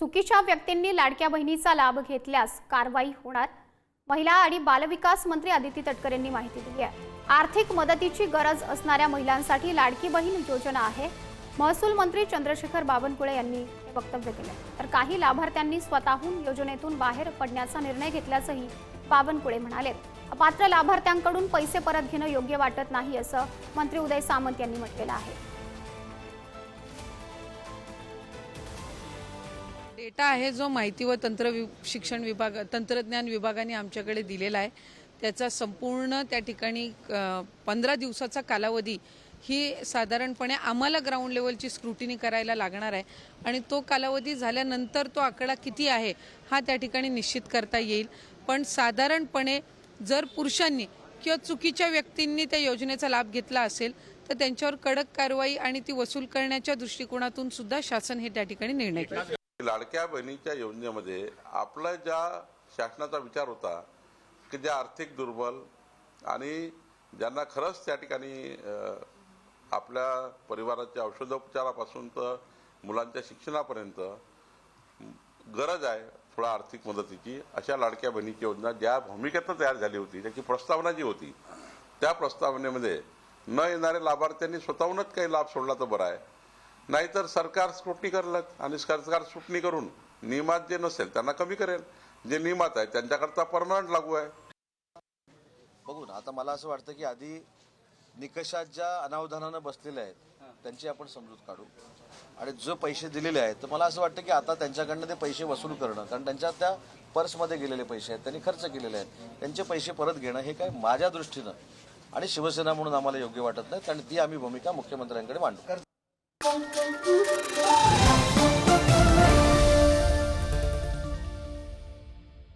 चुकीच्या व्यक्तींनी लाडक्या बहिणीचा लाभ घेतल्यास कारवाई होणार? महिला आणि बालविकास मंत्री आदिती तटकर यांनी माहिती दिली आहे. आर्थिक मदतीची गरज असणाऱ्या महिलांसाठी लाडकी बहीण योजना आहे. महसूल मंत्री चंद्रशेखर बावनकुळे यांनी हे वक्तव्य केले. तर काही लाभार्थ्यांनी स्वतःहून योजनेतून बाहेर पडण्याचा निर्णय घेतल्याचंही बावनकुळे म्हणाले. अपात्र लाभार्थ्यांकडून पैसे परत घेणं योग्य वाटत नाही असं मंत्री उदय सामंत यांनी म्हटलेलं आहे. डेटा आहे जो माहिती व तंत्र वि शिक्षण विभाग तंत्रज्ञान विभागाने आमच्याकडे दिलेला आहे. त्याचा संपूर्ण त्या ठिकाणी पंधरा दिवसाचा कालावधी ही साधारणपणे आम्हाला ग्राउंड लेवलची स्क्रुटिनी करायला लागणार आहे. आणि तो कालावधी झाल्यानंतर तो आकडा किती आहे हा त्या ठिकाणी निश्चित करता येईल. पण साधारणपणे जर पुरुषांनी किंवा चुकीच्या व्यक्तींनी त्या योजनेचा लाभ घेतला असेल तर त्यांच्यावर कडक कारवाई आणि ती वसूल करण्याच्या दृष्टिकोनातून सुद्धा शासन हे त्या ठिकाणी निर्णय घेईल. लाडक्या बहिणीच्या योजनेमध्ये आपला ज्या शासनाचा विचार होता की ज्या आर्थिक दुर्बल आणि ज्यांना खरंच त्या ठिकाणी आपल्या परिवाराच्या औषधोपचारापासून तर मुलांच्या शिक्षणापर्यंत गरज आहे थोडा आर्थिक मदतीची अशा लाडक्या बहिणीची योजना ज्या भूमिकेतनं तयार झाली होती त्याची प्रस्तावना जी होती त्या प्रस्तावनेमध्ये न येणाऱ्या लाभार्थ्यांनी स्वतःहूनच काही लाभ सोडला तर बरा आहे. नाहीतर सरकार स्क्रुटनी करलं आणि सरकार स्क्रुटनी करून नियमात जे नसेल त्यांना कमी करेल. जे नियमात आहे त्यांच्याकरता परमनंट लागू आहे. बघू ना आता मला असं वाटतं की आधी निकषात ज्या अनावधानानं बसलेल्या आहेत त्यांची आपण समजूत काढू. आणि जो पैसे दिलेले आहेत तर मला असं वाटतं की आता त्यांच्याकडनं ते पैसे वसूल करणं कारण त्यांच्या त्या पर्समध्ये गेलेले पैसे आहेत त्यांनी खर्च केलेले आहेत त्यांचे पैसे परत घेणं हे काय माझ्या दृष्टीनं आणि शिवसेना म्हणून आम्हाला योग्य वाटत नाही आणि ती आम्ही भूमिका मुख्यमंत्र्यांकडे मांडू. Música